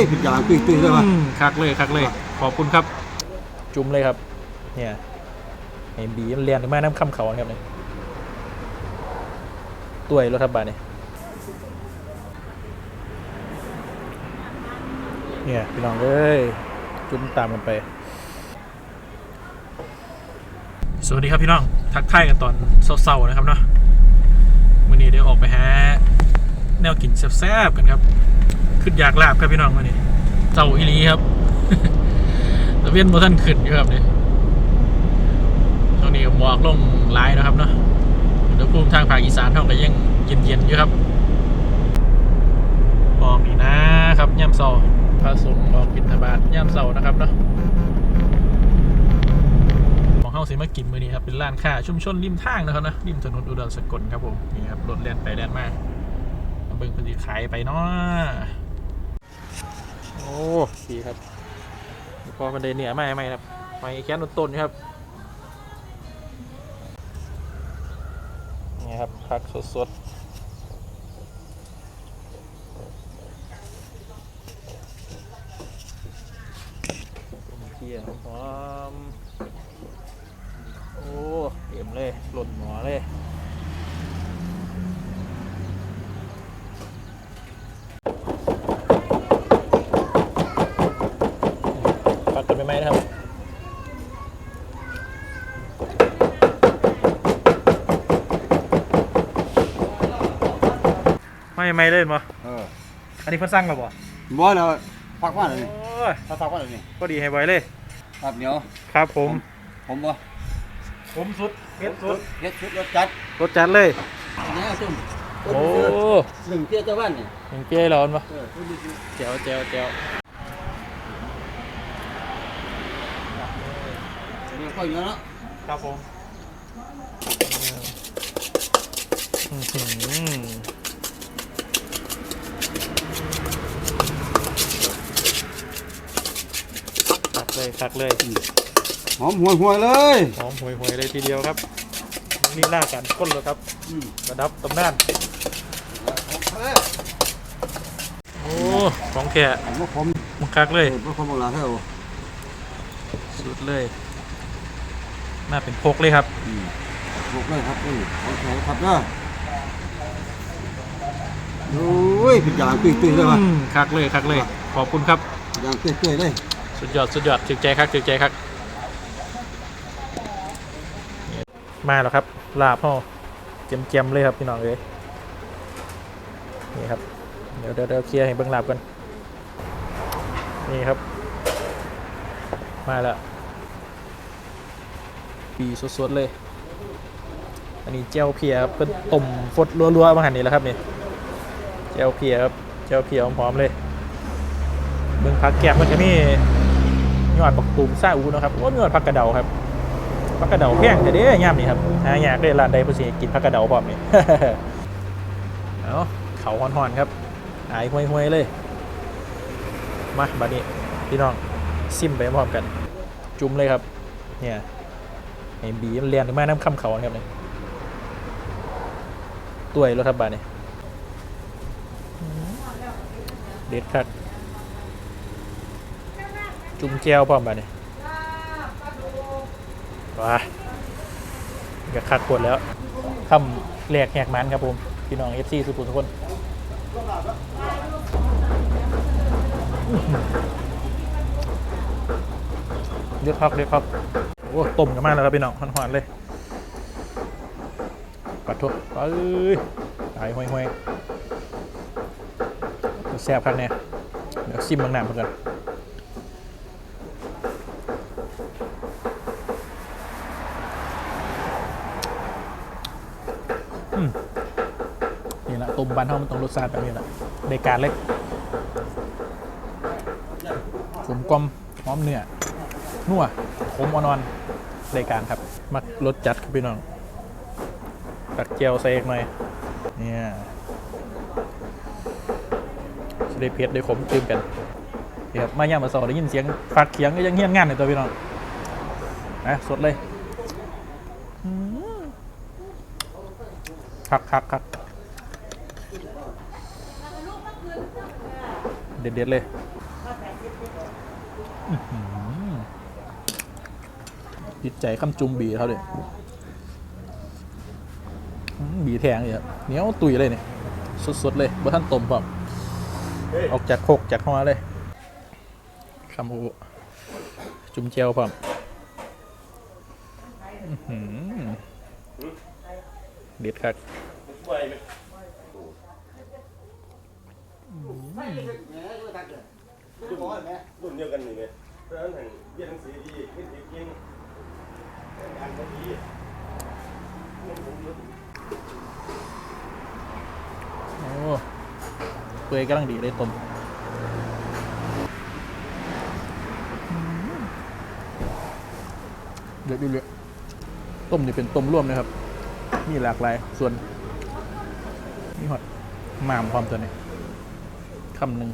ยผิดอย่างตุ้ยตุ้ยเลยว่ะอืมคักเลยคักเลย ขอบคุณครับ จุ่มเลยครับ เนี่ยไอ้บีมันเรียนถึงมาน้ำคำเขาครับเนี่ยตัวยรถทับบาลเนี่ยเนี่ยพี่น้องเอ้ยจุ่มตามกันไป สวัสดีครับพี่น้อง ทักทายกันตอนเศร้าๆนะครับเนาะวันนี้เดี๋ยวออกไปหาแนวกินแซ่บๆกันครับ ขึ้นอยากลาบครับพี่น้องวันนี้เจ้าอีลีครับตะเวียนโมท่านขึ้นอยู่ครับเนี่ยช่วงนี้หมอกลงหลายนะครับเนาะอุณหภูมิทางภาคอีสานเท่ากับยังเย็นๆอยู่ครับมองนี่นะครับย่ำเสาพระสงฆ์ออกบิณฑบาตย่ำเสานะครับเนาะของเฮาสิมากินมือนี้ครับเป็นร้านค้าชุมชนริมทางนะครับนะริมถนนอุดรสกลครับผมนี่ครับรถแล่นไปแล่นมาเบิ่งพิ่นสิขายไปเนาะ โอ้ดีครับพอมันได้เหนือไม่ไม่ครับไม้แค้นต้นๆอยู่ครับนี่ครับพักสดๆต้มเกี๊ยวหอมโอ้เอ็มเลย หล่นหมอเลย ปักกันไปไหมนะครับ ไม่ไม่เล่นบ่เอออันนี้เพิ่นสั่งแล้วบ่บ่แล้วพักว่าเลยโอ้ยถ้าพักว่าเลยนี่ก็ดีให้ไว้เลย ครับเหนียว ครับผม ผมบ่ผมสุดเฮ็ดสุดเฮ็ดชุดรสจัดรสจัดเลย อันนี้ซุ่มโอ้หนึ่งเตี้ยตะวันนี่ยังเปี้ยร้อนปะเออซุ่มนี่คือแจ๋วแจ๋วแจ๋วเดี๋ยวค่อยเหนียวเนาะครับผม อื้อหือ คักเลยคักเลยหอมห่วยห่วยๆเลยหอมหวยหวยๆเลยทีเดียวครับ นี่ล่ากันก้นเลยครับอืมระดับตำนานเออโอ้ของแก่อันว่าผมมันคักเลยเออบ่ผมบอกลาเท่าสุดเลยน่าเป็นพกเลยครับอืมบุกเลยครับนี่โอเคครับเด้อโอ้ยผิดอย่างตุ้ยตุ้ยเลยว่ะอืมคักเลยคักเลย ขอบคุณครับผิดอย่างตุ้ยตุ้ยเลย สุดยอดสุดยอดถึกใจครับถึกใจครับมาแล้วครับ ลาบพ่อเจียมๆเลยครับพี่น้องเลยนี่ครับ เดี๋ยวเดี๋ยวเคลียร์ให้เบิ้งลาบกันนี่ครับ มาแล้วปีสดๆเลย อันนี้เจลเพียครับเป็นต้มฟดรัวๆมาหันนี่แล้วครับนี่เจลเพียครับเจลเพียหอมๆเลยเบิ้งผักแกมมันจะมี ยอดปักตูมซาอูนะครับว่ามียอดผักกระเดาครับผักกระเดาแพงแต่เด้ย่ามนี่ครับหายากเลยร้านใดผู้สิกินผักกระเดาพร้อมนี่เอาเขาหอนๆครับหายห่วยๆเลยมาบัดนี้พี่น้องซิมไปพร้อมกัน จุ่มเลยครับ เนี่ยไอ้บีมันเรียนถึงมาน้ำคำเขาครับเนี่ยตัวยรถทับบาลเนี่ยเด็ดคัก จุ่มแก้วพร้อมบาดเนี่ยว้าก็คักปวดแล้วคำแหลกแหกมันครับผม พี่น้องเอฟซีสุขุมทุกคนเลือดพักเลือดพักโอ้ต้มกันมากแล้วครับพี่น้องหวานๆเลยปัดทุบไปเอ้ยตายห่วยๆแซ่บครับเนี่ยเดี๋ยวซิมบางหนามเพื่อน นี่แหละต้มบ้านเฮามันต้องรสชาติแบบนี้แหละในการเล็กผมกลมหอมเนื้อนัวคมอ่อนๆรายการครับ มักรสจัดครับพี่น้องตักเจียวใส่อีกหน่อยเนี่ยสได้เผ็ดได้ขมจืมกันนี่ครับมาย่ามมาสอได้ยินเสียงฟักเขียงก็ยังเฮี้ยนงานเลยตัวพี่น้องนะสดเลยอืม คักคักคักเด็ดเด็ดเลยจิตใจคำจุมบีเขาเลยบีแทงเลยครับเหนียวตุยเลยเนี่ยสดๆเลยบ่ท่านต้มพร้ออกจากโคกจากหัวเลยคำอูจุ่มเจียวพร้อม เด็ดคักรุ่นเดียวกันนี่ไหมเพราะฉะนั้นทางเรียนหนังสือดีขึ้นเก่งงานก็ดีโอ้เปื่อยกำลังดีเลยต้มเดือดเดือดต้มนี่เป็นต้มร่วมนะครับ มีหลากหลาย ส่วนมีหอดหมามความตัวนี้คำหนึ่ง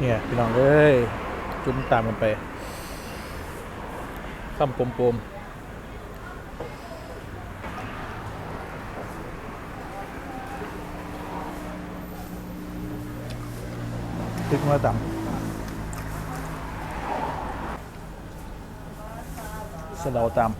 เนี่ยพี่น้องเอ้ยจุ่มตามกันไปคำปมๆ พริกมาต่ำสะเดาตาม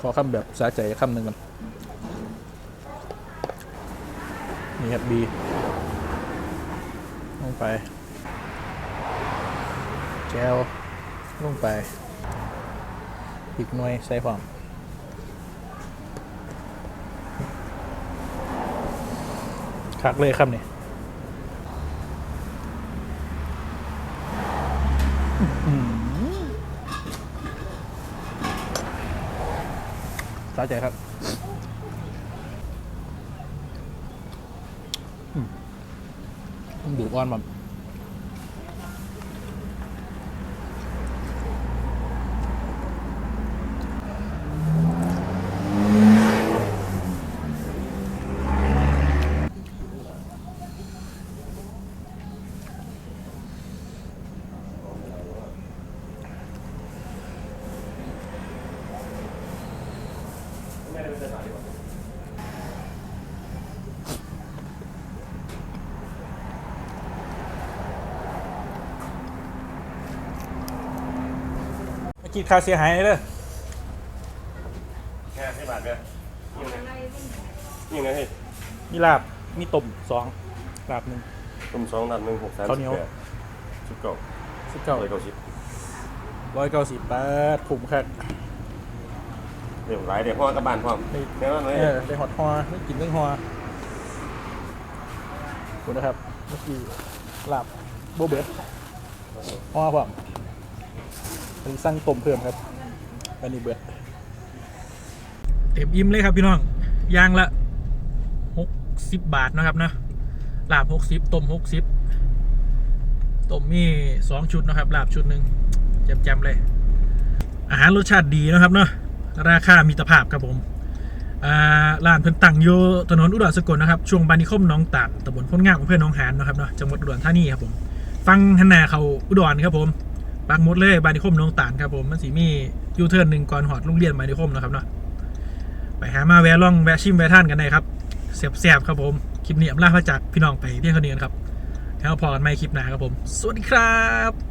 ขอคำแบบสาใจคำหนึ่งกันนี่ครับบีลงไปแจวลงไป อีกหน่วยใส่ความคักเลยครับนี่อื้อหือสาใจครับอืมต้องดูอ้อนมันไได้เป็นภาษาดีกว่ามาคิดค่าเสียหายเลยแค่ให้บาทเนี่ยยังไงยังไงเฮ้ยมีลาบมีต้มสองลาบหนึ่งต้มสองนัดหนึ่งหกสามข้าวเหนียวสิบเก้าสิบเก้าร้อยเก้าสิบร้อยเก้าสิบแปดถุงแค่ เดี๋ยวหลายเดี๋ยวพ่อกลับบ้านพร้อมนี่แน่นอนเลยเออได้หอดฮอไม่กินเรื่องฮอคุณนะครับ เมื่อกี้ลาบโบเบิร์ตฮอผมอันนี้สั่งต้มเพิ่มครับ อันนี้เบิร์ตเต็มอิ่มเลยครับพี่น้องย่างละหกสิบบาทนะครับนะลาบหกสิบต้มหกสิบต้มมีสองชุดนะครับลาบชุดหนึ่งแจ่มๆเลย อาหารรสชาติดีนะครับเนาะ ราคามีตรภาพครับผมอ่าร้านเพิ่นตั้งอยู่ถนนอุดรสกลนะครับช่วงบานิคมน้องตาดตำบลพ้นงามอำเภอหนองหานนะครับเนาะจังหวัดอุดรธานีครับผมฟังหันนาเขาอุดรครับผมปักมุดเลยบานิคมน้องตาดครับผมมันสีมียูเทิร์นหนึ่งก่อนหอดโรงเรียนบานิคมนะครับเนาะไปหามาแวะล่องแวะชิมแวะท่านกันได้ครับแซ่บๆครับผมคลิปนี้อำลาพระจากพี่น้องไปเพียงเท่านี้นครับแล้วพอกันใหม่คลิปหน้าครับผม สวัสดีครับ